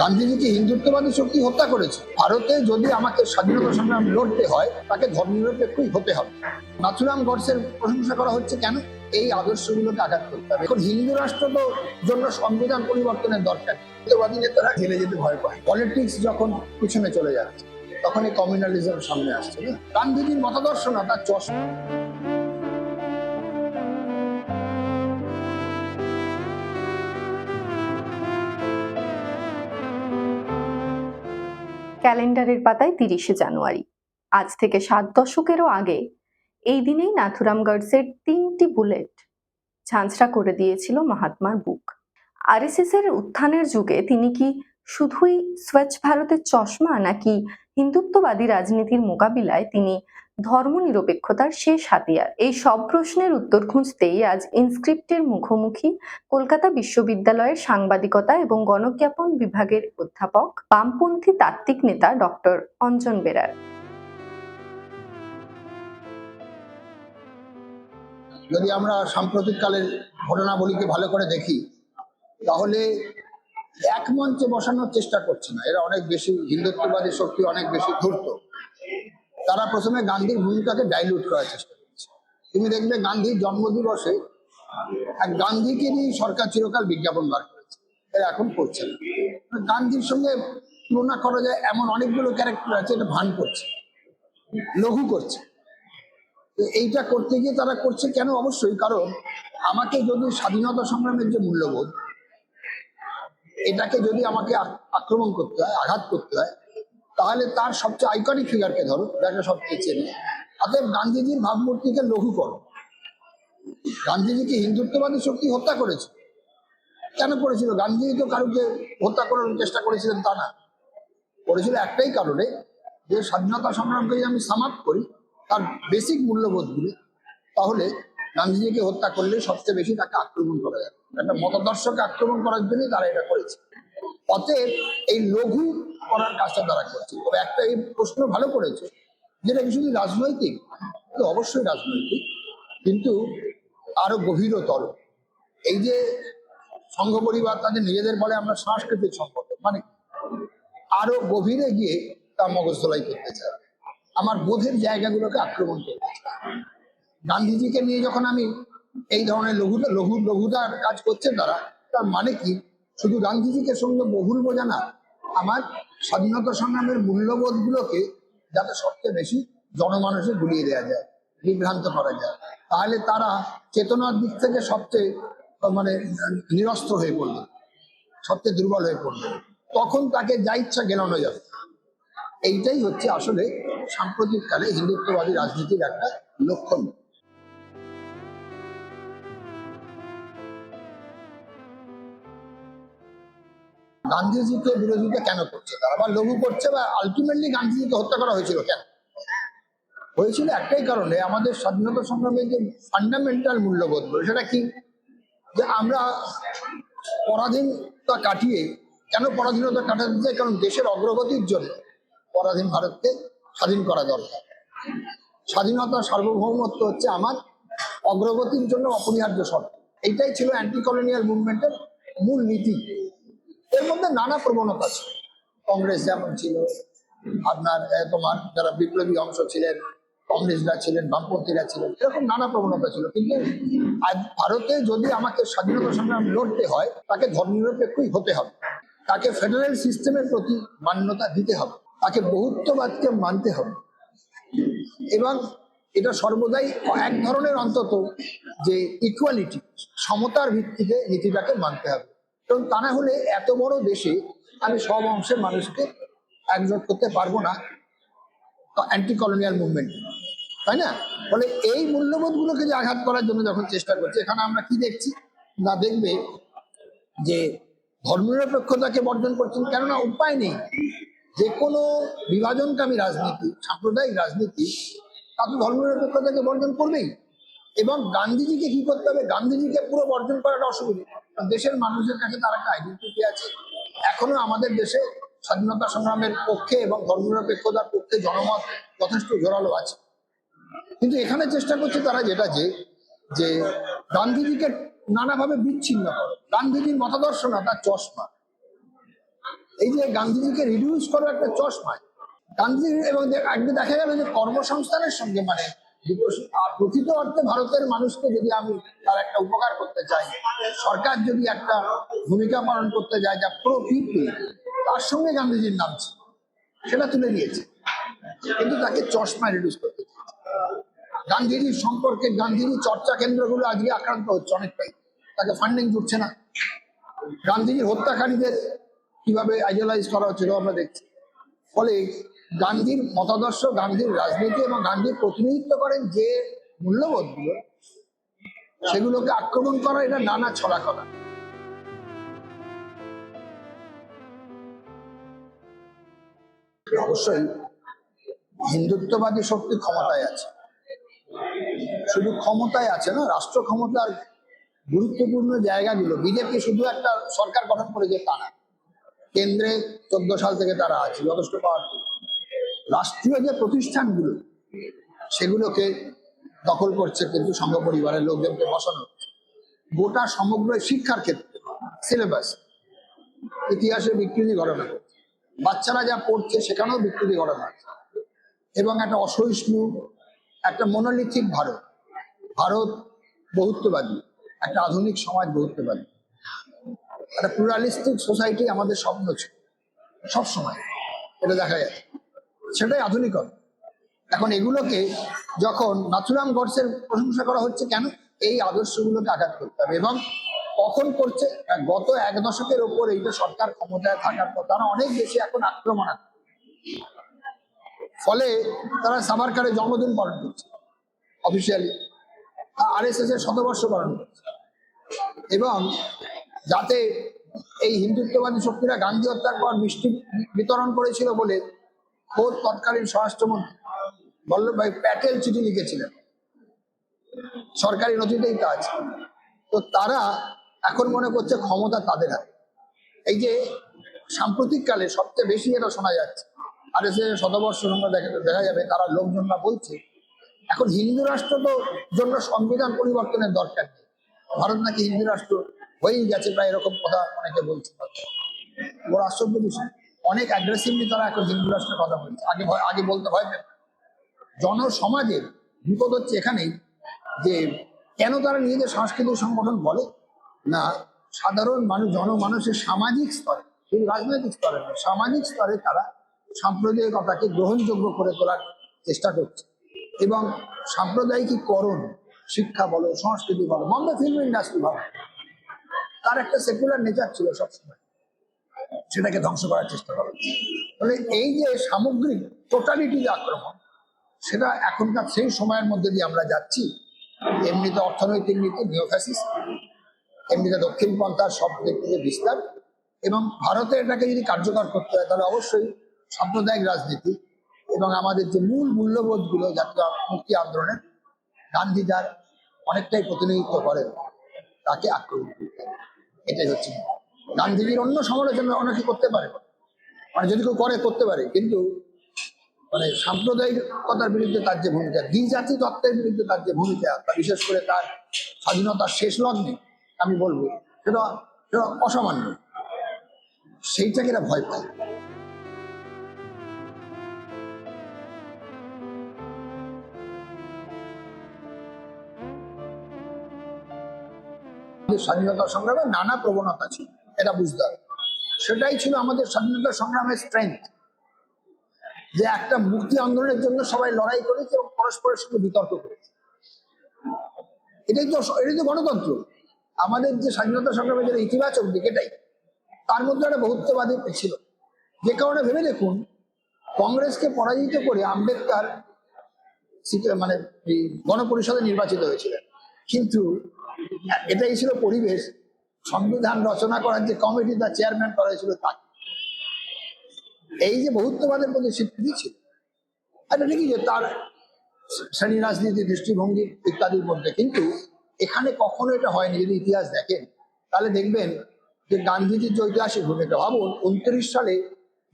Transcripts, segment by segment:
গান্ধীজিকে হিন্দুত্ববাদী শক্তি হত্যা করেছে। ভারতে যদি আমাকে স্বাধীনতা সংগ্রাম লড়তে হয়, তাকে ধর্মনিরপেক্ষই হতে হবে। নাথুরাম গডসের প্রশংসা করা হচ্ছে কেন? এই আদর্শগুলোকে আঘাত করতে হবে। এখন হিন্দু রাষ্ট্র তো জন্য সংবিধান পরিবর্তনের দরকার। হিন্দুবাদী নেতারা জেলে যেতে ভয় পায়। পলিটিক্স যখন পিছনে চলে যাচ্ছে তখন এই কমিউনালিজম সামনে আসছে? গান্ধীজির মতাদর্শ না, তার চশমা। ক্যালেন্ডারের পাতায় তিরিশে জানুয়ারি। আজ থেকে সাত দশকেরও আগে এই দিনেই নাথুরাম গার্ডসের তিনটি বুলেট ঝাঁঝরা করে দিয়েছিল মহাত্মার বুক। আরএসএস এর উত্থানের যুগে তিনি কি শুধুই স্বচ্ছ ভারতের চশমা নাকি হিন্দুত্ববাদী রাজনীতির মোকাবিলায় তিনি ধর্মনিরপেক্ষতার শেষ হাতিয়ার। এই সব প্রশ্নের উত্তর খুঁজতেই আজ ইনস্ক্রিপ্টের মুখোমুখি কলকাতা বিশ্ববিদ্যালয়ের সাংবাদিকতা এবং গণজ্ঞাপন বিভাগের অধ্যাপক, বামপন্থী তাত্ত্বিক নেতা ডক্টর অঞ্জন বেরার। যদি আমরা সাম্প্রতিক কালের ঘটনাবলীকে ভালো করে দেখি, তাহলে এক মঞ্চে বসানোর চেষ্টা করছে না। এরা অনেক বেশি হিন্দুত্ববাদী শক্তি, অনেক বেশি ধূর্ত। তারা প্রথমে গান্ধীর ভূমিকাকে ডাইলুট করার চেষ্টা করছে। তুমি দেখবে গান্ধীর জন্মদিবসে এক গান্ধীকে নিয়ে সরকার চিরকাল বিজ্ঞাপন বার করেছে। এরা এখন করছে গান্ধীর সঙ্গে তুলনা করা যায়, এমন অনেকগুলো ক্যারেক্টার আছে এটা ভান করছে, লঘু করছে। এইটা করতে গিয়ে তারা করছে কেন? অবশ্যই কারণ আমাকে যদি স্বাধীনতা সংগ্রামের যে মূল্যবোধ, এটাকে যদি আমাকে আক্রমণ করতে হয়, আঘাত করতে হয় তাহলে তার সবচেয়ে আইকনিক ফিগারকে ধরো যাকে সবচেয়ে চেনে। অতএব গান্ধীজির ভাবমূর্তিকে লঘু করো। গান্ধীজিকে হিন্দুত্ববাদী শক্তি হত্যা করেছে। কেন করেছিল? গান্ধীজি তো কারোকে হত্যা করার চেষ্টা করেছিলেন তা না। করেছিল একটাই কারণে যে স্বাধীনতা সংগ্রামকে যদি আমি সামাপ করি, তার বেসিক মূল্যবোধগুলি, তাহলে গান্ধীজিকে হত্যা করলে সবচেয়ে বেশি তাকে আক্রমণ করা যাবে। একটা মতাদর্শকে আক্রমণ করার জন্যই তারা এটা করেছে। অতএব এই লঘু করার কাজটা তারা করছে। তবে একটা এই প্রশ্ন ভালো করেছে যেটা কি শুধু রাজনৈতিক? অবশ্যই রাজনৈতিক, কিন্তু আরও গভীরতর। এই যে সংঘ পরিবার তাদের নিজেদের বলে আমরা সাংস্কৃতিক সম্পর্ক মানে আরও গভীরে গিয়ে তা মগজদোলাই করতে চায়। আমার বোধের জায়গাগুলোকে আক্রমণ করতে চায়। গান্ধীজিকে নিয়ে যখন আমি এই ধরনের লঘুতা, লঘু, লঘুতার কাজ করছে তারা, তার মানে কি? শুধু গান্ধীজিকে সঙ্গে বহুল বোঝা না আমার স্বাধীনতা সংগ্রামের মূল্যবোধগুলোকে যাতে সবচেয়ে বেশি জনমানুষে গুলিয়ে দেওয়া যায় বিভ্রান্ত করা যায় তাহলে তারা চেতনার দিক থেকে সবচেয়ে মানে আহ, নিরস্ত্র হয়ে পড়বে সবচেয়ে দুর্বল হয়ে পড়বে। তখন তাকে যা ইচ্ছা গেলানো যাবে। এইটাই হচ্ছে আসলে সাম্প্রতিককালে হিন্দুত্ববাদী রাজনীতির একটা লক্ষণ। গান্ধীজিকে বিরোধিতা কেন করছে? তারা বা লঘু করছে বা আলটিমেটলি গান্ধীজিকে হত্যা করা হয়েছিল কেন? হয়েছিল একটাই কারণে আমাদের স্বাধীনতা সংগ্রামের যে ফান্ডামেন্টাল মূল্যবোধ মূল্যবোধগুলো সেটা কি? যে আমরা পরাধীনতা কাটিয়ে, কেন পরাধীনতা কাটাতে চাই? কারণ দেশের অগ্রগতির জন্য পরাধীন ভারতকে স্বাধীন করা দরকার। স্বাধীনতা সার্বভৌমত্ব হচ্ছে আমার অগ্রগতির জন্য অপরিহার্য শর্ত। এইটাই ছিল অ্যান্টি কলোনিয়াল মুভমেন্টের মূল নীতি। এর মধ্যে নানা প্রবণতা ছিল কংগ্রেস যেমন ছিল, আপনার তোমার যারা বিপ্লবী অংশ ছিলেন, কংগ্রেসরা ছিলেন, বামপন্থীরা ছিলেন, এরকম নানা প্রবণতা ছিল। কিন্তু আজ ভারতে যদি আমাকে স্বাধীনতা সংগ্রাম লড়তে হয়, তাকে ধর্মনিরপেক্ষই হতে হবে। তাকে ফেডারেল সিস্টেমের প্রতি মান্যতা দিতে হবে। তাকে বহুত্ববাদকে মানতে হবে। এবং এটা সর্বদাই এক ধরনের অন্তত যে ইকুয়ালিটি সমতার ভিত্তিতে নীতিটাকে মানতে হবে। এবং তা না হলে এত বড় দেশে আমি সব অংশের মানুষকে একজোট করতে পারব না। অ্যান্টি কলোনিয়াল মুভমেন্ট তাই না? ফলে এই মূল্যবোধগুলোকে যে আঘাত করার জন্য যখন চেষ্টা করছে, এখানে আমরা কি দেখছি? না দেখবে যে ধর্মনিরপেক্ষতাকে বর্জন করছেন, কেননা উপায় নেই। যে কোনো বিভাজনকামী রাজনীতি, সাম্প্রদায়িক রাজনীতি, তা তো ধর্মনিরপেক্ষতাকে বর্জন করবেই। এবং গান্ধীজিকে কি করতে হবে? গান্ধীজিকে পুরো বর্জন করাটা অসুবিধা। কারণ দেশের মানুষের কাছে তার একটা আইডেন্টিটি আছে। এখনও আমাদের দেশে স্বাধীনতা সংগ্রামের পক্ষে এবং ধর্মনিরপেক্ষতার পক্ষে জনমত যথেষ্ট জোরালো আছে। কিন্তু এখানে চেষ্টা করছে তারা যেটা যে যে গান্ধীজিকে নানাভাবে বিচ্ছিন্ন করে। গান্ধীজির মতাদর্শ না, তার চশমা। এই যে গান্ধীজিকে রিডিউস করার একটা চশমায়। গান্ধী এবং একদিন দেখা গেল যে কর্মসংস্থানের সঙ্গে মানে প্রকৃত অর্থে ভারতের মানুষকে যদি আমি তার একটা উপকার করতে চাই, সরকার যদি একটা ভূমিকা পালন করতে যায় যা প্রো পিপল তার সঙ্গে গান্ধীজির নাম ছিল, সেটা তুলে দিয়েছে কিন্তু তাকে চশমা রিডিউস করতে। গান্ধীজির সম্পর্কে গান্ধীজির চর্চা কেন্দ্রগুলো আজকে আক্রান্ত হচ্ছে অনেকটাই। তাকে ফান্ডিং জুটছে না। গান্ধীজির হত্যাকারীদের কীভাবে আইডিয়ালাইজ করা হচ্ছিল আমরা দেখছি। ফলে গান্ধীর মতাদর্শ, গান্ধীর রাজনীতি এবং গান্ধীর প্রতিনিধিত্ব করেন যে মূল্যবোধগুলো, সেগুলোকে আক্রমণ করা, এটা নানা ছড়া করা। অবশ্যই হিন্দুত্ববাদী শক্তি ক্ষমতায় আছে। শুধু ক্ষমতায় আছে না, রাষ্ট্র ক্ষমতার গুরুত্বপূর্ণ জায়গাগুলো, বিজেপি শুধু একটা সরকার গঠন করেছে তা না। কেন্দ্রে চোদ্দ সাল থেকে তারা আছে, যথেষ্ট পাওয়ারফুল রাষ্ট্রীয় যে প্রতিষ্ঠানগুলো, সেগুলোকে দখল করছে কিন্তু সংঘ পরিবারের লোকজনকে বসানো। গোটা সমগ্র শিক্ষার ক্ষেত্রে সিলেবাস ইতিহাসে বিকৃতি ঘটনা। বাচ্চারা যা পড়ছে সেখানেও বিকৃতি ঘটনা। এবং একটা অসহিষ্ণু, একটা মনোলিথিক ভারত। ভারত বহুত্ববাদী, একটা আধুনিক সমাজ বহুত্ববাদী। একটা প্লুরালিস্টিক সোসাইটি আমাদের স্বপ্ন ছিল, সবসময়। এটা দেখা যায় সেটাই আধুনিকতা। এখন এগুলোকে যখন নাথুরাম গডসের প্রশংসা করা হচ্ছে কেন? এই আদর্শগুলোকে আঘাত করতে হবে। এবং কখন করছে? গত এক দশকের ওপর এই যে সরকার ক্ষমতায় থাকার পর তারা অনেক বেশি এখন আক্রমণাত্মক। ফলে তারা সাভারকারের জন্মদিন পালন করছে। অফিসিয়ালি আর এস এস এর শতবর্ষ পালন করছে। এবং যাতে এই হিন্দুত্ববাদী শক্তিরা গান্ধী হত্যার পর মিষ্টি বিতরণ করেছিল বলে তৎকালীন স্বরাষ্ট্রমন্ত্রী বল্লভভাই প্যাটেল চিঠি লিখেছিলেন। সরকারি নথিতেই আছে। তো তারা এখন মনে করছে ক্ষমতা তাদের হাতে। এই যে সাম্প্রতিককালে সবচেয়ে বেশি এটা শোনা যাচ্ছে আর এসে শতবর্ষ দেখা যাবে, তারা লোকজনরা বলছে, এখন হিন্দু রাষ্ট্র তো জন্য সংবিধান পরিবর্তনের দরকার নেই। ভারত নাকি হিন্দু রাষ্ট্র হয়েই গেছে প্রায় এরকম কথা অনেকে বলছে। বড় আশ্চর্য বিষয়। অনেক অ্যাগ্রেসিভলি তারা এখন হিন্দু রাষ্ট্রের কথা বলছে। আগে আগে বলতে হয় জনসমাজের বিপদ হচ্ছে এখানেই যে কেন তারা নিজেদের সাংস্কৃতিক সংগঠন বলে? না, সাধারণ মানুষ জনমানুষের সামাজিক স্তরে, শুধু রাজনৈতিক স্তরে নয়, সামাজিক স্তরে তারা সাম্প্রদায়িকতাকে গ্রহণযোগ্য করে তোলার চেষ্টা করছে। এবং সাম্প্রদায়িকীকরণ, শিক্ষা বলো, সংস্কৃতি বলো বম্বে ফিল্ম ইন্ডাস্ট্রি বলো, তার একটা সেকুলার নেচার ছিল সবসময়। সেটাকে ধ্বংস করার চেষ্টা করা। ফলে এই যে সামগ্রিক টোটালিটি যে আক্রমণ, সেটা এখনকার সেই সময়ের মধ্যে দিয়ে আমরা যাচ্ছি, এমনিতে অর্থনৈতিক নীতি নিওফ্যাসিস এমনিতে দক্ষিণপন্থার সব দিক থেকে বিস্তার, এবং ভারতে এটাকে যদি কার্যকর করতে হয়, তাহলে অবশ্যই সাম্প্রদায়িক রাজনীতি এবং আমাদের যে মূল মূল্যবোধগুলো জাতীয় মুক্তি আন্দোলনের গান্ধী যার অনেকটাই প্রতিনিধিত্ব করেন, তাকে আক্রমণ করতে এটাই হচ্ছে গান্ধীজির অন্য সমালোচনা অনেকে করতে পারে। মানে যদি কেউ করে, করতে পারে। কিন্তু মানে সাম্প্রদায়িকতার বিরুদ্ধে তার যে ভূমিকা, দ্বিজাতি তত্ত্বের বিরুদ্ধে তার যে ভূমিকা বিশেষ করে তার স্বাধীনতার শেষ লগ্নে, আমি বলব, সেটা সেটা অসামান্য। সেইটাকে এরা ভয় পায়। স্বাধীনতা সংগ্রামে নানা প্রবণতা ছিল। এটা বুঝতে হবে। সেটাই ছিল আমাদের স্বাধীনতা সংগ্রামের স্ট্রেংথ যে একটা মুক্তি আন্দোলনের জন্য সবাই লড়াই করেছে এবং পরস্পরের সঙ্গে বিতর্ক করেছে। এটাই তো এটাই তো গণতন্ত্র। আমাদের যে স্বাধীনতা সংগ্রামের যে ইতিবাচক দিক এটাই। তার মধ্যে একটা বহুত্ববাদী ছিল। যে কারণে ভেবে দেখুন, কংগ্রেসকে পরাজিত করে আম্বেদকর মানে গণপরিষদে নির্বাচিত হয়েছিলেন। কিন্তু এটাই ছিল পরিবেশ সংবিধান রচনা করার যে কমিটি তার চেয়ারম্যান করা হয়েছিল তাকে এই যে বহুত্ববাদের প্রতি স্বীকৃতি ছিল এটা ঠিকই যে তার শ্রেণি রাজনীতি, দৃষ্টিভঙ্গি ইত্যাদির মধ্যে, কিন্তু এখানে কখনো এটা হয়নি, যদি ইতিহাস দেখেন, তাহলে দেখবেন যে গান্ধীজির যে ঐতিহাসিক ভূমিকা, ভাবুন উনত্রিশ সালে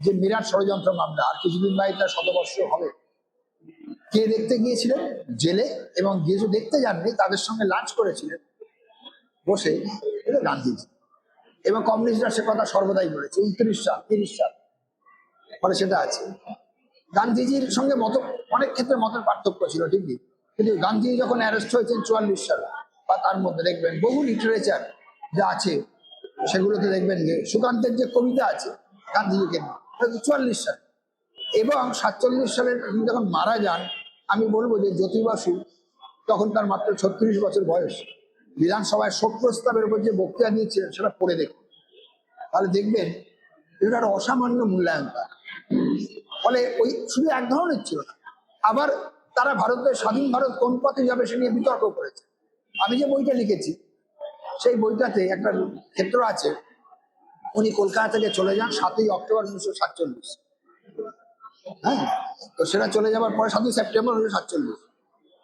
যে মিরাট ষড়যন্ত্র মামলা, আর কিছুদিন বাই তার শতবর্ষ হবে। কে দেখতে গিয়েছিলেন? জেলে, এবং যে দেখতে যাননি, তাদের সঙ্গে লাঞ্চ করেছিলেন। বসে এটা গান্ধীজি। এবং কমিউনিস্টরা সে কথা সর্বদাই বলেছে, উনত্রিশ সাল, তিরিশ সাল। ফলে সেটা আছে। গান্ধীজির সঙ্গে মত, অনেক ক্ষেত্রে মতের পার্থক্য ছিল, ঠিকই। কিন্তু গান্ধীজি যখন অ্যারেস্ট হয়েছেন চুয়াল্লিশ সালে, বা তার মধ্যে দেখবেন বহু লিটারেচার যা আছে, সেগুলোতে দেখবেন যে সুকান্তের যে কবিতা আছে, গান্ধীজিকে চুয়াল্লিশ সাল। এবং সাতচল্লিশ সালে তিনি যখন মারা যান, আমি বলব যে জ্যোতি বাসু তখন তার মাত্র ছত্রিশ বছর বয়স। বিধানসভায় শোক প্রস্তাবের উপর যে বক্তৃতা দিয়েছিলেন, সেটা পড়ে দেখুন। তাহলে দেখবেন, এটা অসামান্য মূল্যায়ন ফলে ওই শুধু এক ধরনের ছিল না, আবার তারা ভারতের, স্বাধীন ভারত কোন পথে যাবে সে নিয়ে বিতর্ক করেছে। আমি যে বইটা লিখেছি, সেই বইটাতে একটা ক্ষেত্র আছে, উনি কলকাতা থেকে চলে যান সাতই অক্টোবর উনিশশো সাতচল্লিশ। হ্যাঁ তো সেটা চলে যাবার পরে সাতই সেপ্টেম্বর উনিশশো সাতচল্লিশ।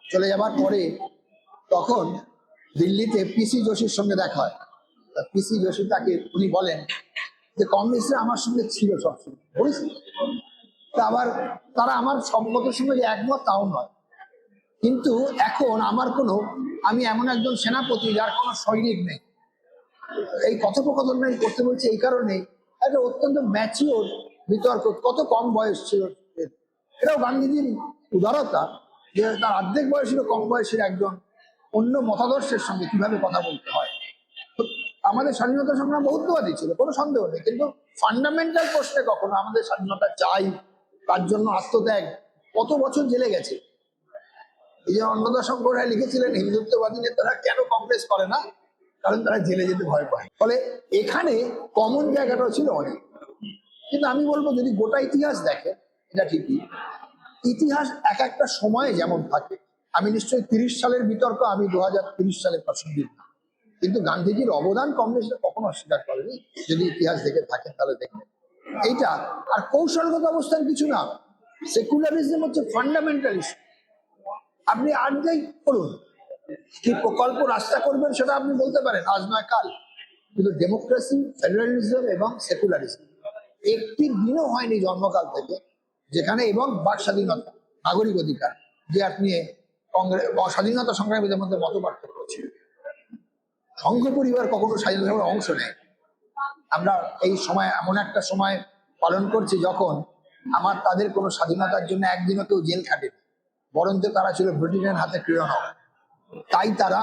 চলে যাবার পরে তখন দিল্লিতে পিসি যোশীর সঙ্গে দেখা হয়। পিসি যোশী তাকে উনি বলেন যে কংগ্রেসরা আমার সঙ্গে ছিল সবসময়। বলেছি তা আবার তারা আমার সম্মতের সঙ্গে যে একমত তাও নয়। কিন্তু এখন আমার কোনো, আমি এমন একজন সেনাপতি যার কোনো সৈনিক নেই। এই কথোপকথন আমি করতে বলছি এই কারণে একটা অত্যন্ত ম্যাচিওর বিতর্ক, কত কম বয়স ছিল। এটাও গান্ধীজির উদারতা যে তার অর্ধেক বয়সের কম বয়সের একজন অন্য মতাদর্শের সঙ্গে কীভাবে কথা বলতে হয়? আমাদের স্বাধীনতা সংগ্রাম বহুত্ববাদী ছিল, কোনো সন্দেহ নেই। কিন্তু ফান্ডামেন্টাল প্রশ্নে কখনো আমাদের স্বাধীনতা চাই, তার জন্য আত্মত্যাগ কত বছর জেলে গেছে? এই যে অন্নদা শঙ্কর রায় লিখেছিলেন, হিন্দুত্ববাদী নেতারা কেন কংগ্রেস করে না? কারণ তারা জেলে যেতে ভয় পায়। ফলে এখানে কমন জায়গাটাও ছিল অনেক। কিন্তু আমি বলব, যদি গোটা ইতিহাস দেখে, এটা ঠিকই। ইতিহাস এক একটা সময়ে যেমন থাকে আমি নিশ্চয়ই তিরিশ সালের বিতর্ক, আমি দু হাজার তিরিশ সালের কিন্তু গান্ধীজির অবদান কংগ্রেসের কখনো অস্বীকার করেনি, যদি ইতিহাস দেখে থাকেন তাহলে দেখবেন। এইটা, আর কৌশলগত অবস্থান কিছু না। সেকুলারিজম হচ্ছে ফান্ডামেন্টালিস্ট আপনি আর যাই করুন কি প্রকল্প রাস্তা করবেন সেটা আপনি বলতে পারেন, আজ নয় কাল। কিন্তু ডেমোক্রেসি ফেডারালিজম এবং সেকুলারিজম একটি দিনও হয়নি জন্মকাল থেকে, যেখানে এবং বাক স্বাধীনতা, নাগরিক অধিকার, যে আপনি কংগ্রেস স্বাধীনতা সংগ্রামীদের মধ্যে মত পার্থক্য ছিল সংঘ পরিবার কখনো স্বাধীনতার অংশ নেয়। আমরা এই সময়, এমন একটা সময় পালন করছি যখন আমার তাদের কোনো স্বাধীনতার জন্য একদিনও কেউ জেল খাটেনি। বরঞ্চ তারা ছিল ব্রিটিশের হাতে ক্রীড়নক। তাই তারা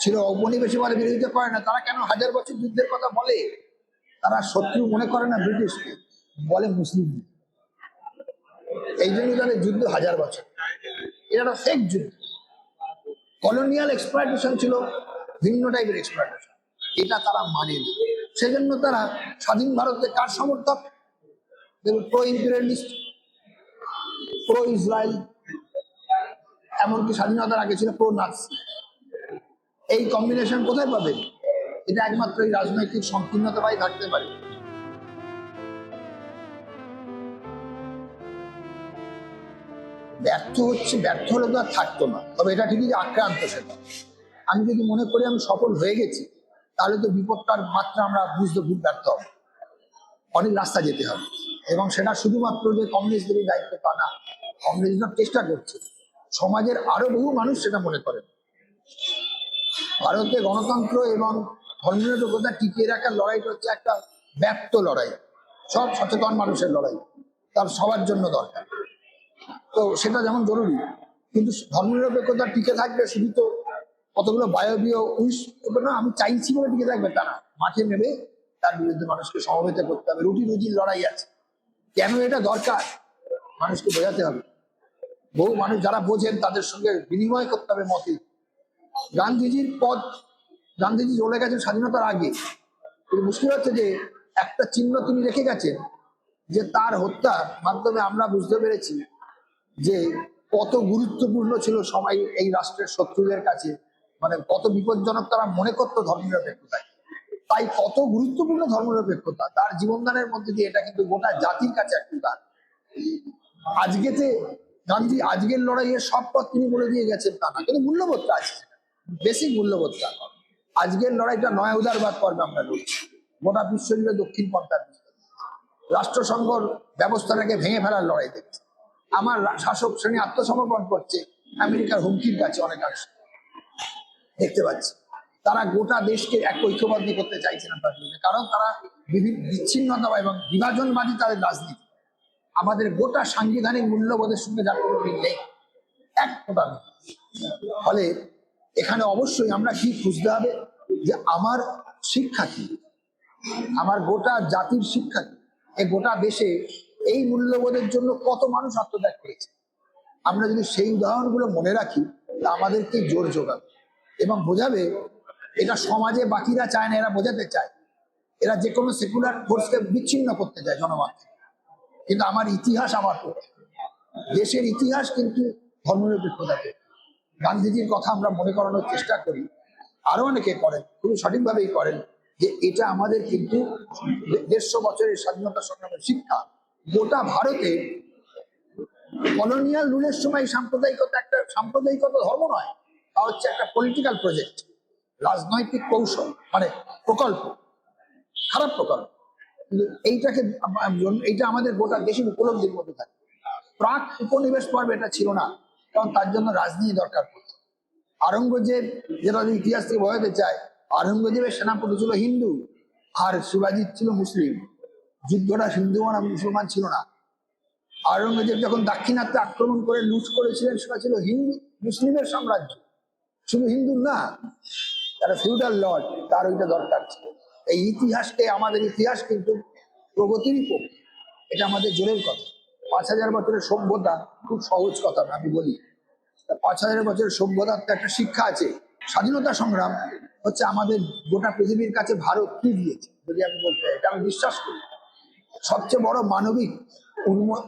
ছিল ঔপনিবেশিক বলে বিরোধিতা করে না। তারা কেন হাজার বছর যুদ্ধের কথা বলে? তারা শত্রু মনে করে না ব্রিটিশকে। বলে মুসলিম এই জন্য তাদের যুদ্ধ হাজার বছর। এটা একটা ফেক যুদ্ধ কলোনিয়াল এক্সপ্লয়টেশন ছিল, ভিন্ন টাইপের এক্সপ্লয়টেশন এটা তারা মানেনি সেজন্য তারা স্বাধীন ভারতে কার সমর্থক? প্রো ইম্পিরিয়ালিস্ট প্রো ইসরায়েল এমনকি স্বাধীনতার আগে ছিল প্রো নাৎসি এই কম্বিনেশন কোথায় পাবে? এটা একমাত্র এই রাজনৈতিক সংকীর্ণতাই থাকতে পারে। ব্যর্থ হচ্ছে, ব্যর্থ হলে তো আর থাকতো না। তবে এটা ঠিকই যে আক্রান্ত সেটা। আমি যদি মনে করি আমি সফল হয়ে গেছি, তাহলে তো বিপদটার মাত্রা আমরা বুঝতে খুব ব্যর্থ হবে। অনেক রাস্তা যেতে হবে। এবং সেটা শুধুমাত্র যে কংগ্রেসদেরই দায়িত্ব তা না কংগ্রেসরা চেষ্টা করছে। সমাজের আরও বহু মানুষ সেটা মনে করেন ভারতে গণতন্ত্র এবং ধর্মনিরপেক্ষতা টিকিয়ে রাখার লড়াইটা হচ্ছে একটা ব্যপ্ত লড়াই। সব সচেতন মানুষের লড়াই। তার সবার জন্য দরকার। তো সেটা যেমন জরুরি, কিন্তু ধর্মনিরপেক্ষতা টিকে থাকবে শুধু তো কতগুলো বায়বীয় উইশ না, আমি চাইছি বলে টিকে থাকবে তা না মাঠে নেবে তার বিরুদ্ধে মানুষকে সমবেত করতে হবে। রুটি রুজির লড়াই আছে। কেন এটা দরকার? মানুষকে বোঝাতে হবে। বহু মানুষ যারা বোঝেন তাদের সঙ্গে বিনিময় করতে হবে মতে। গান্ধীজির পদ গান্ধীজি চলে গেছেন স্বাধীনতার আগে। কিন্তু মুশকিল হচ্ছে যে একটা চিহ্ন তিনি রেখে গেছেন যে তার হত্যার মাধ্যমে আমরা বুঝতে পেরেছি যে কত গুরুত্বপূর্ণ ছিল সবাই এই রাষ্ট্রের শত্রুদের কাছে মানে কত বিপজ্জনক তারা মনে করতো ধর্মনিরপেক্ষতায়। তাই কত গুরুত্বপূর্ণ ধর্মনিরপেক্ষতা, তার জীবনদানের মধ্যে দিয়ে এটা কিন্তু গোটা জাতির কাছে একটা দান আজকেতে গান্ধী, আজকের লড়াইয়ের সব পথ তিনি বলে দিয়ে গেছেন তা না, কিন্তু মূল্যবোধটা আছে। বেসিক মূল্যবোধটা আজকের লড়াইটা নয় উদারবাদ পর্বে আমরা লড়ছি। গোটা বিশ্ব জুড়ে দক্ষিণ পন্থার রাষ্ট্রসংঘর ব্যবস্থাটাকে ভেঙে ফেলার লড়াই দেখছি। আমার শাসক শ্রেণি আত্মসমর্পণ করছে। আমেরিকার হুমকির কাছে অনেকাংশ দেখতে পাচ্ছি। তারা গোটা দেশকে এক ঐক্যবদ্ধ করতে চাইছে না তার বিরুদ্ধে। কারণ তারা বিভিন্ন বিচ্ছিন্নতা এবং বিভাজনবাদী তাদের রাজনীতি। আমাদের গোটা সাংবিধানিক মূল্যবোধের সঙ্গে যার কোনো মিল নেই। এক ফোঁটা। ফলে এখানে অবশ্যই আমরা কি খুঁজতে হবে? যে আমার শিক্ষা কি? আমার গোটা জাতির শিক্ষা কি? এই গোটা দেশে এই মূল্যবোধের জন্য কত মানুষ আত্মত্যাগ করেছে। আমরা যদি সেই উদাহরণগুলো মনে রাখি, তা আমাদেরকে জোর যোগাবে এবং বোঝাবে এটা সমাজে বাকিরা চায় না, এরা বোঝাতে চায়। এরা যে কোনো সেকুলার ফোর্সকে বিচ্ছিন্ন করতে চায় জনগণকে। কিন্তু আমার ইতিহাস আমার পক্ষে। দেশের ইতিহাস কিন্তু ধর্মনিরপেক্ষতাকে গান্ধীজির কথা আমরা মনে করানোর চেষ্টা করি। আরও অনেকে করেন, খুবই সঠিকভাবেই করেন যে এটা আমাদের কিন্তু দেড়শো বছরের স্বাধীনতা সংগ্রামের শিক্ষা। গোটা ভারতে কলোনিয়াল রুলের সময় সাম্প্রদায়িকতা একটা সাম্প্রদায়িকতা ধর্ম নয়, তা হচ্ছে একটা পলিটিক্যাল প্রজেক্ট রাজনৈতিক কৌশল মানে প্রকল্প, খারাপ প্রকল্প। এইটাকে এইটা আমাদের গোটা দেশের উপলব্ধির মধ্যে থাকে। প্রাক উপনিবেশ পর্ব এটা ছিল না, কারণ তার জন্য রাজনীতি দরকার পড়তো। আরঙ্গজেব যেটা ইতিহাস থেকে বোঝাতে চায় আরঙ্গজেবের সেনাপতি ছিল হিন্দু আর শিবাজি ছিল মুসলিম। যুদ্ধটা হিন্দু আর মুসলমান ছিল না। আওরঙ্গজেব যখন দাক্ষিণাত্যে আক্রমণ করে লুট করেছিলেন, সেটা ছিল হিন্দু, মুসলিমের সাম্রাজ্য। শুধু হিন্দু না, তারা ফিউডাল লর্ড, তার ওইটা দরকার ছিল। এই ইতিহাসকে, আমাদের ইতিহাস কিন্তু প্রগতিরই পক্ষে, এটা আমাদের জোরের কথা। পাঁচ হাজার বছরের সভ্যতা খুব সহজ কথা, আমি বলি। পাঁচ হাজার বছরের সভ্যতার তো একটা শিক্ষা আছে। স্বাধীনতা সংগ্রাম হচ্ছে আমাদের গোটা পৃথিবীর কাছে ভারত কি দিয়েছে, যদি আমি বলতে এটা আমি বিশ্বাস করি। সবচেয়ে বড় মানবিক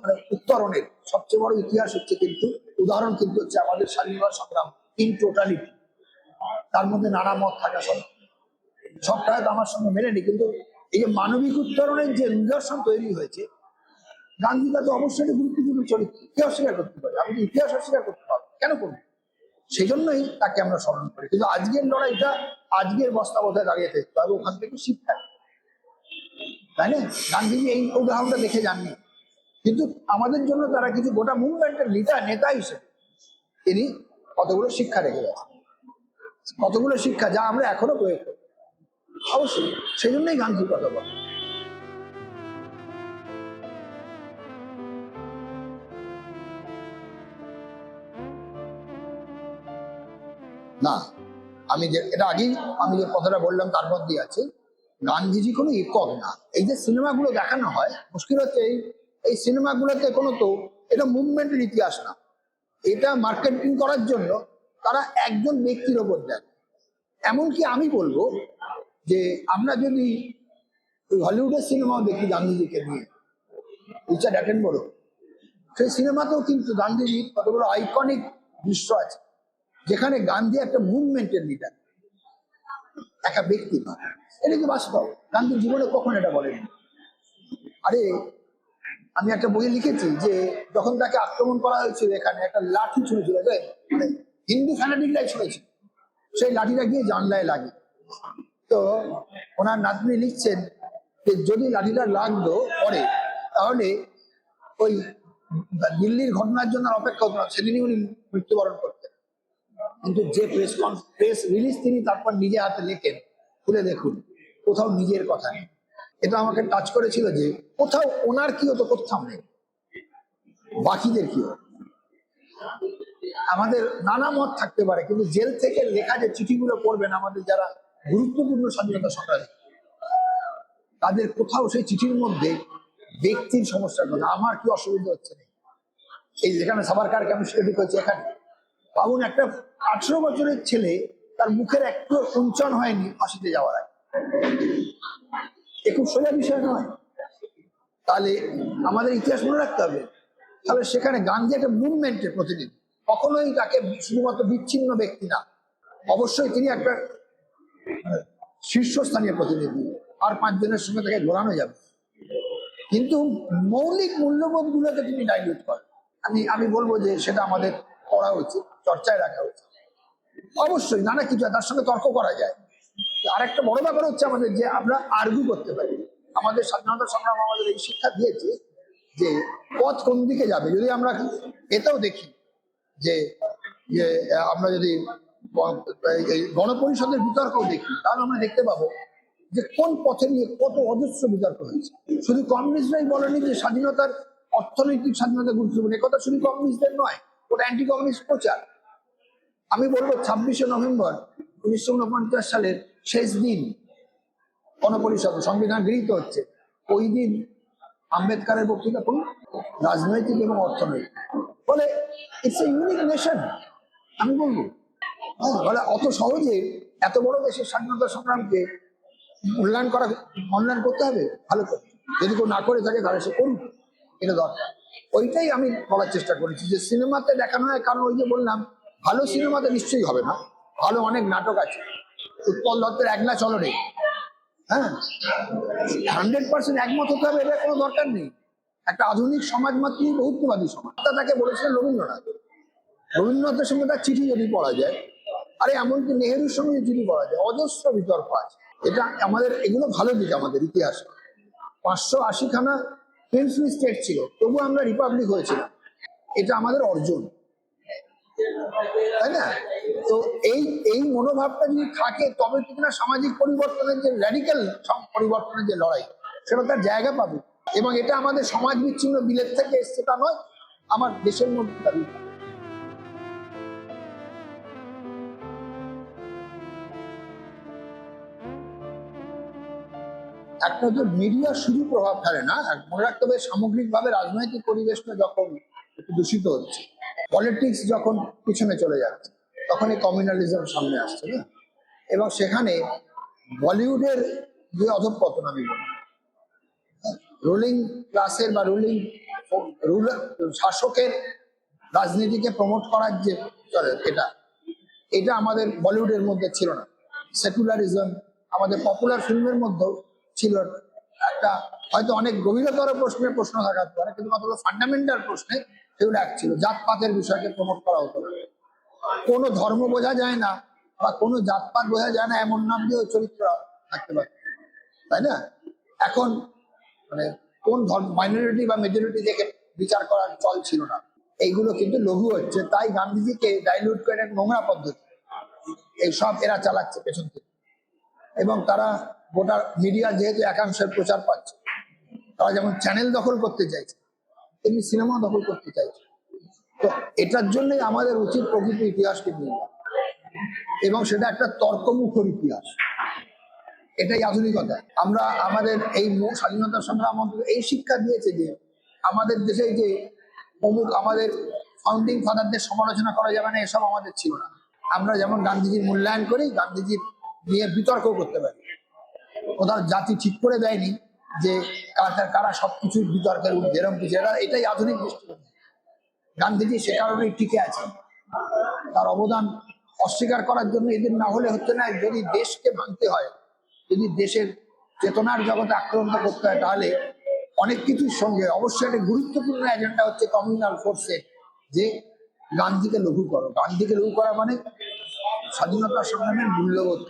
মানে উত্তরণের সবচেয়ে বড় ইতিহাস হচ্ছে কিন্তু, উদাহরণ কিন্তু হচ্ছে আমাদের স্বাধীনতা সংগ্রাম ইন টোটালিটি তার মধ্যে নানা মত থাকা সব সবটা হয়তো আমার সঙ্গে মেনে মেলেনি, কিন্তু এই যে মানবিক উত্তরণের যে নিদর্শন তৈরি হয়েছে গান্ধী তো অবশ্যই গুরুত্বপূর্ণ চরিত্র। কে অস্বীকার করতে পারে? আমি ইতিহাস অস্বীকার করতে পারব। কেন করব? সেই জন্যই তাকে আমরা স্মরণ করি। কিন্তু আজকের লড়াইটা, আজকের বস্তাবস্থায় দাঁড়িয়ে থাকতে হবে ওখান থেকে শিক্ষা। তাই না গান্ধীজি এই উদাহরণটা দেখে যাননি। কিন্তু আমাদের জন্য তারা কিছু গোটা মুভমেন্টের লিডার নেতা হিসেবে তিনি কতগুলো শিক্ষা রেখে গেছেন? কতগুলো শিক্ষা যা আমরা এখনও প্রয়োগ করি। অবশ্যই সেই জন্যই গান্ধীর কথা বলে না, আমি যে এটা আগেই আমি যে কথাটা বললাম, তার মধ্যেই আছে। গান্ধীজি কোনো একক না। এই যে সিনেমাগুলো দেখানো হয়, মুশকিল হচ্ছে এই এই সিনেমাগুলোতে কোনো তো, এটা মুভমেন্টের ইতিহাস না। এটা মার্কেটিং করার জন্য তারা একজন ব্যক্তির ওপর দেন। এমনকি আমি বলব যে আমরা যদি হলিউডের সিনেমাও দেখি গান্ধীজিকে নিয়ে, রিচার্ড অ্যাটেন বড় সেই সিনেমাতেও কিন্তু গান্ধীজির কতগুলো আইকনিক দৃশ্য আছে, যেখানে গান্ধী একটা মুভমেন্টের লিডার একটা ব্যক্তি না এটা কি বাস্তব? গান্ধী জীবনে কখন এটা বলেনি। আরে, আমি একটা বই লিখেছি যে যখন তাকে আক্রমণ করা হয়েছিল, এখানে একটা লাঠি ছুঁড়েছিল মানে হিন্দু ফ্যানাটিকরাই ছুঁড়েছিল। সেই লাঠিটা গিয়ে জানলায় লাগে। তো ওনার নাতনি লিখছেন যে যদি লাঠিটা লাগল পরে, তাহলে ওই দিল্লির ঘটনার জন্য অপেক্ষা হতো না সেদিনই উনি মৃত্যুবরণ করতেন। কিন্তু যে প্রেস প্রেস রিলিজ তিনি তারপর নিজে হাতে লেখেন, খুলে দেখুন, কোথাও নিজের কথা নেই। এটা আমাকে টাচ করেছিল যে কোথাও ওনার কি হতো, কোথাও নেই। বাকিদের কি আমাদের নানা মত থাকতে পারে, কিন্তু জেল থেকে লেখা যে চিঠিগুলো পড়বেন আমাদের যারা গুরুত্বপূর্ণ স্বাধীনতা সংগ্রামী, তাদের কোথাও সেই চিঠির মধ্যে ব্যক্তির সমস্যার কথা, আমার কি অসুবিধা হচ্ছে না? এই যেখানে সাবারকারকে আমি সেটা করছি এখানে। ভাবুন একটা আঠেরো বছরের ছেলে, তার মুখের একটু কুঞ্চন হয়নি ফাঁসিতে যাওয়ার আগে। এ খুব সোজা বিষয় নয়। তাহলে আমাদের ইতিহাস মনে রাখতে হবে। তাহলে সেখানে গান্ধী একটা মুভমেন্টের প্রতিনিধি কখনোই তাকে শুধুমাত্র বিচ্ছিন্ন ব্যক্তি না, অবশ্যই তিনি একটা শীর্ষস্থানীয় প্রতিনিধি। আর পাঁচজনের সঙ্গে তাকে ঘোরানো যাবে। কিন্তু মৌলিক মূল্যবোধ গুলোকে তিনি ডাইলিউট করেন। আমি আমি বলব যে সেটা আমাদের করা উচিত, চর্চায় রাখা উচিত। অবশ্যই নানা কিছু তার সঙ্গে তর্ক করা যায়। আরেকটা বড় ব্যাপার হচ্ছে আমাদের যে আমরা আর্গু করতে পারি। আমাদের স্বাধীনতা সংগ্রাম আমাদের এই শিক্ষা দিয়েছে যে পথ কোন দিকে যাবে। যদি আমরা এটাও দেখি যে আমরা যদি গণপরিষদের বিতর্ক দেখি, তাহলে আমরা দেখতে পাবো যে কোন পথে নিয়ে কত অজস্র বিতর্ক হয়েছে। শুধু কমিউনিস্টরাই বলেনি যে স্বাধীনতার অর্থনৈতিক স্বাধীনতা গুরুত্বপূর্ণ। কথা শুধু কমিউনিস্টদের নয়, ওটা অ্যান্টি কমিউনিস্ট প্রচার। আমি বলব ছাব্বিশে নভেম্বর উনিশশো উনপঞ্চাশ সালের শেষ দিন গণপরিষদ সংবিধান গৃহীত হচ্ছে। ওই দিন আম্বেদকারের বক্তৃতা করুন রাজনৈতিক এবং অর্থনৈতিক। বলে ইটস এ ইউনিক নেশন আমি বলব। হ্যাঁ, বলে অত সহজে এত বড় দেশের স্বাধীনতা সংগ্রামকে মূল্যায়ন করা মূল্যায়ন করতে হবে ভালো করে। যদি কেউ না করে থাকে তাহলে সে করুক এটা দরকার। ওইটাই আমি বলার চেষ্টা করেছি যে সিনেমাতে দেখানো হয় কারণ ওই যে বললাম ভালো সিনেমাতে নিশ্চয়ই হবে না। ভালো অনেক নাটক আছে। উৎপল দত্তের একলা চলরে হ্যাঁ? হান্ড্রেড পার্সেন্ট একমত হতে হবে, এটা কোনো দরকার নেই। একটা আধুনিক সমাজ মাত্রই বহুত্ববাদী সমাজ। তা তাকে বলেছিলেন রবীন্দ্রনাথ। রবীন্দ্রনাথের সঙ্গে তার চিঠি যদি পড়া যায়, আরে এমনকি নেহেরুর সঙ্গে চিঠি পড়া যায়, অজস্র বিতর্ক আছে। এটা আমাদের, এগুলো ভালো দিক আমাদের ইতিহাস। পাঁচশো আশিখানা প্রিন্সলি স্টেট ছিল তবু আমরা রিপাবলিক হয়েছিলাম। এটা আমাদের অর্জন। তাই না? তো এই এই মনোভাবটা যদি থাকে, তবে ঠিক না সামাজিক পরিবর্তনের যে র্যাডিক্যাল পরিবর্তনের যে লড়াই, সেটা তার জায়গা পাবে। এবং এটা আমাদের সমাজ বিচ্ছিন্ন বিলেত থেকে এসছে তা নয়, আমার দেশের মধ্যে তার একটা যে মিডিয়া শুধু প্রভাব ফেলে না মনে রাখতে হবে সামগ্রিকভাবে রাজনৈতিক পরিবেশটা যখন একটু দূষিত হচ্ছে। পলিটিক্স যখন পিছনে চলে যাচ্ছে তখন এই কমিউনালিজম সামনে আসছে, না? এবং সেখানে বলিউডের যে অধঃপতন আমি বলি রুলিং ক্লাসের বা রুলিং শাসকের রাজনীতিকে প্রমোট করার যে, চলে, এটা এটা আমাদের বলিউডের মধ্যে ছিল না। সেকুলারিজম আমাদের পপুলার ফিল্মের মধ্যেও ছিল। একটা হয়তো অনেক গভীরতর প্রশ্নের প্রশ্ন থাকার পারে কিন্তু কতগুলো ফান্ডামেন্টাল প্রশ্নে সেগুলো এক ছিল জাতপাতের বিষয়কে প্রমোট করা হতো কোনো ধর্ম বোঝা যায় না বা কোনো জাতপাত বোঝা যায় না, এমন নাম দিয়েও চরিত্র থাকতে পারে। তাই না? এখন মানে কোন ধর্ম মাইনরিটি বা মেজরিটি দেখে বিচার করার চল ছিল না। এইগুলো কিন্তু লঘু হচ্ছে। তাই গান্ধীজিকে ডাইলুট করে নোংরা পদ্ধতি। এইসব এরা চালাচ্ছে পেছন থেকে। এবং তারা গোটা মিডিয়া যেহেতু একাংশের প্রচার পাচ্ছে, তারা যেমন চ্যানেল দখল করতে চাইছে তেমনি সিনেমা দখল করতে চাইছে। তো এটার জন্যই আমাদের উচিত প্রকৃত ইতিহাসকে নিয়ে এবং সেটা একটা তর্কমুখর ইতিহাস। এটাই আধুনিকতা। আমরা আমাদের এই স্বাধীনতা সংগ্রাম এই শিক্ষা দিয়েছে যে আমাদের দেশে যে অমুক আমাদের ফাউন্ডিং ফাদারদের সমালোচনা করা যাবে না, এসব আমাদের ছিল না। আমরা যেমন গান্ধীজির মূল্যায়ন করি, গান্ধীজির নিয়ে বিতর্ক করতে পারি। কোথাও জাতি ঠিক করে দেয়নি যে কারা সবকিছু বিতর্কের ঊর্ধ্বে এরকম কিছু এটাই আধুনিক দৃষ্টিভঙ্গি। গান্ধীজি সে কারণেই টিকে আছে তার অবদান অস্বীকার করার জন্য এদের না হলে হচ্ছে না, যদি দেশকে ভাঙতে হয়, যদি দেশের চেতনার জগতে আক্রান্ত করতে হয়, তাহলে অনেক কিছুর সঙ্গে অবশ্যই একটা গুরুত্বপূর্ণ এজেন্ডা হচ্ছে কমিউনাল ফোর্সের যে গান্ধীকে লঘু করো। গান্ধীকে লঘু করা মানে স্বাধীনতা সংগ্রামের মূল্যবোধ।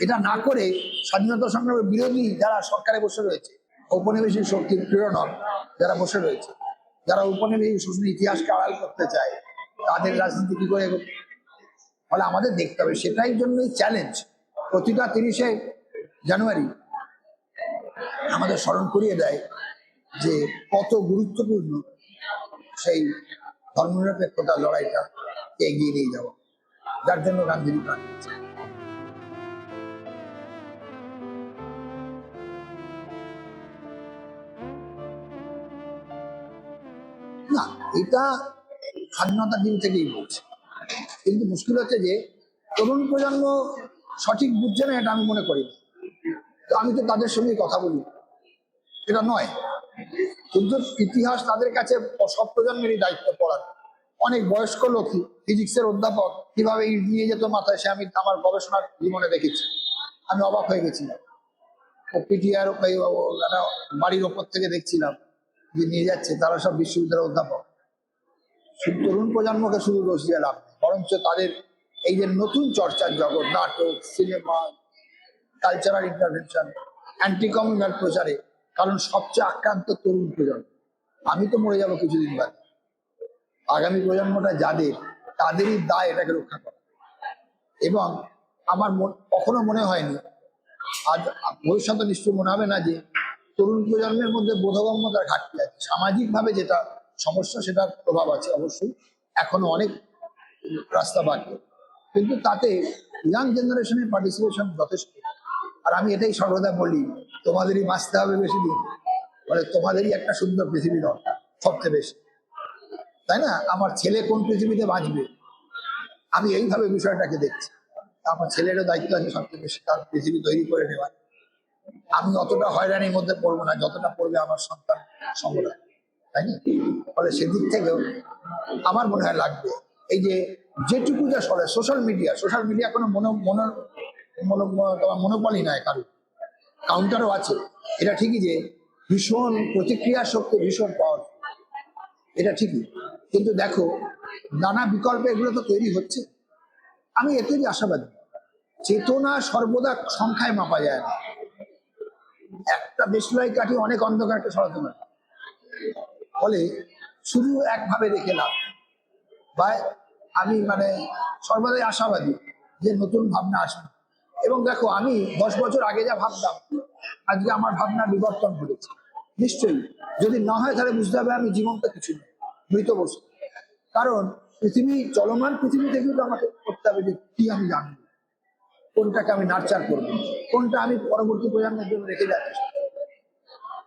এটা না করে স্বাধীনতা সংগ্রামের বিরোধী যারা সরকারে বসে রয়েছে, ঔপনিবেশিক শক্তির প্রেরণক যারা বসে রয়েছে, যারা ঔপনিবেশিক শক্তির ইতিহাসকে আড়াল করতে চায়, তাদের রাজনীতি কি করে? ফলে আমাদের দেখতে হবে, সেটাই জন্যই চ্যালেঞ্জ প্রতিটা তিরিশে জানুয়ারি আমাদের স্মরণ করিয়ে দেয় যে কত গুরুত্বপূর্ণ সেই ধর্মনিরপেক্ষতার লড়াইটা এগিয়ে নিয়ে যাওয়া, যার জন্য গান্ধীজি প্রাণ এটা স্বাধীনতার দিন থেকেই বলছে। কিন্তু মুশকিল হচ্ছে যে তরুণ প্রজন্ম সঠিক বুঝছে না, এটা আমি মনে করি। তো আমি তো তাদের সঙ্গে কথা বলি। এটা নয়। কিন্তু ইতিহাস তাদের কাছে সব প্রজন্মেরই দায়িত্ব পড়ার। অনেক বয়স্ক লোক ফিজিক্সের অধ্যাপক, কীভাবে ইট নিয়ে যেত মাথায় সে আমি আমার গবেষণার জীবনে দেখেছি। আমি অবাক হয়ে গেছিলাম। পিটিআর বাড়ির ওপর থেকে দেখছিলাম যে নিয়ে যাচ্ছে, তারা সব বিশ্ববিদ্যালয়ের অধ্যাপক। তরুণ প্রজন্মকে শুধু দোষ নেই, বরঞ্চ তাদের এই যে নতুন চর্চার জগৎ, নাটক, cinema cultural intervention anti communal প্রচারে কারণ সবচেয়ে আক্রান্ত তরুণ প্রজন্ম। আমি তো মরে যাব কিছুদিন বাদে। আগামী প্রজন্মটা যাদের, তাদেরই দায় এটাকে রক্ষা করা। এবং আমার কখনো মনে হয়নি, আজ ভবিষ্যতে নিশ্চয়ই মনে হবে না যে তরুণ প্রজন্মের মধ্যে বোধগম্যতার ঘাটতি আছে। সামাজিকভাবে যেটা সমস্যা সেটার প্রভাব আছে অবশ্যই। এখনও অনেক রাস্তা বাকি। কিন্তু তাতে ইয়াং জেনারেশনের পার্টিসিপেশন যথেষ্ট। আর আমি এটাই সর্বদা বলি, তোমাদেরই বাঁচতে হবে বেশি দিন। মানে তোমাদেরই একটা সুন্দর পৃথিবী দরকার, সবচেয়ে বেশি। তাই না? আমার ছেলে কোন পৃথিবীতে বাঁচবে? আমি এইভাবে বিষয়টাকে দেখছি। আমার ছেলেরও দায়িত্ব আছে সবচেয়ে বেশি, তার পৃথিবী তৈরি করে নেওয়ার। আমি অতটা হয়রানির মধ্যে পড়ব না, যতটা পড়বে আমার সন্তান সংগ্রাম তাই না? ফলে সেদিক থেকেও আমার মনে হয় লাগবে। এই যে যেটুকু যা চলে সোশ্যাল মিডিয়া সোশ্যাল মিডিয়া কোনো মনো মনো মনোপলি নয় কারও কাউন্টারও আছে। এটা ঠিকই যে ভীষণ প্রতিক্রিয়া শক্তি, ভীষণ পাওয়ার এটা ঠিকই। কিন্তু দেখো, নানা বিকল্প এগুলো তো তৈরি হচ্ছে। আমি এতেই আশাবাদী। চেতনা সর্বদা সংখ্যায় মাপা যায় না। একটা দেশলাই কাঠি অনেক অন্ধকারকে সরাতে পারে। ফলে শুধু একভাবে রেখে লাভ। বা আমি মানে সর্বদাই আশাবাদী যে নতুন ভাবনা আসবে। এবং দেখো, আমি দশ বছর আগে যা ভাবতাম, আজকে আমার ভাবনা বিবর্তন ঘটেছে। নিশ্চয়ই, যদি না হয় তাহলে বুঝতে হবে আমি জীবনটা কিছু নেই, মৃত বস্তু। কারণ পৃথিবী, চলমান পৃথিবী থেকেও তো আমাকে করতে হবে যে কি আমি জানব, কোনটাকে আমি নার্চার করব, কোনটা আমি পরবর্তী প্রজন্মের জন্য রেখে যাচ্ছি।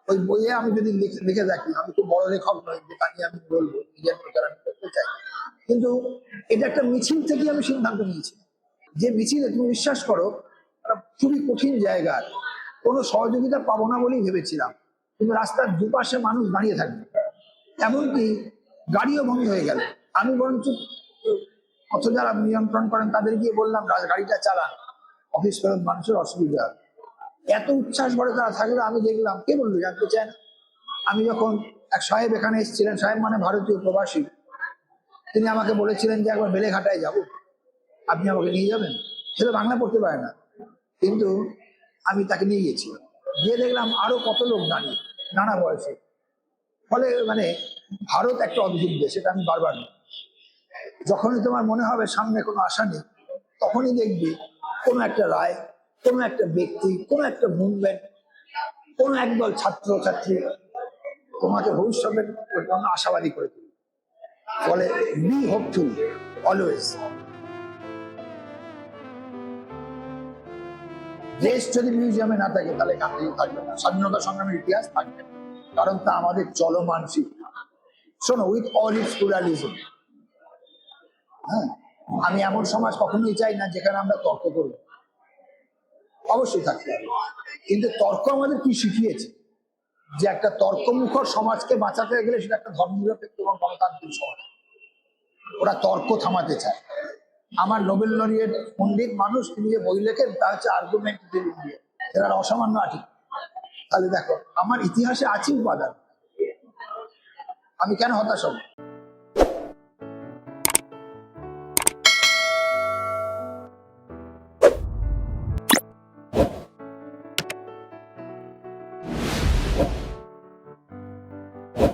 ওই বইয়ে আমি যদি লিখে রাখি, আমি তো বড় লেখক নই যেটা নিয়ে আমি বলব, নিজের প্রচার আমি করতে চাই। কিন্তু এটা একটা মিছিল থেকে আমি সিদ্ধান্ত নিয়েছি। যে মিছিলে তুমি বিশ্বাস করো খুবই কঠিন জায়গা কোনো সহযোগিতা পাবো না বলেই ভেবেছিলাম। কিন্তু রাস্তার দুপাশে মানুষ দাঁড়িয়ে থাকবে। এমনকি গাড়িও বন্ধ হয়ে গেল। আমি বরঞ্চ অত যারা নিয়ন্ত্রণ করেন, তাদের গিয়ে বললাম, গাড়িটা চালান। অফিস ফেরত মানুষের অসুবিধা। এত উচ্ছ্বাস ভরে তারা থাকলে আমি দেখলাম, কে বলল জানতে চায় না। আমি যখন এক সাহেব এখানে এসেছিলেন, সাহেব মানে ভারতীয় প্রবাসী। তিনি আমাকে বলেছিলেন যে একবার বেলেঘাটায় যাব। আপনি আমাকে নিয়ে যাবেন? সে তো বাংলা পড়তে পারে না। কিন্তু আমি তাকে নিয়ে গেছিলাম গিয়ে দেখলাম আরও কত লোক দাঁড়িয়ে, নানা বয়সে। ফলে মানে ভারত একটা অদ্ভুত দেশ এটা আমি বারবার। যখনই তোমার মনে হবে সামনে কোনো আশা নেই, তখনই দেখবি কোনো একটা রায় কোনো একটা ব্যক্তি, কোনো একটা মুভমেন্ট কোনো একদল ছাত্র, ছাত্রী তোমাকে ভবিষ্যতের জন্য আশাবাদী করে তুলবে। ফলে বি হোপফুল অলওয়েজ দেশ যদি মিউজিয়ামে না থাকে, তাহলে গান্ধী থাকবে না। স্বাধীনতা সংগ্রামের ইতিহাস থাকবে কারণ তা আমাদের চলমান শিক্ষা। শোনো উইথ অল ইটস প্লুরালিজম হ্যাঁ আমি এমন সমাজ কখনোই চাই না যেখানে আমরা তর্ক করব। অবশ্যই থাকতে হবে। কিন্তু তর্ক আমাদের কি শিখিয়েছে? যে একটা তর্কমুখর সমাজকে বাঁচাতে গেলে সেটা একটা ধর্মনিরপেক্ষ এবং গণতান্ত্রিক সমাজ। ওরা তর্ক থামাতে চায়। আমার নোবেল লরিয়েট পণ্ডিত মানুষ, তিনি যে বই লেখেন তা হচ্ছে আর্গুমেন্টেটিভ ইন্ডিয়া এরা অসামান্য আছে তাহলে দেখো, আমার ইতিহাসে আছে উপাদান। আমি কেন হতাশ হব?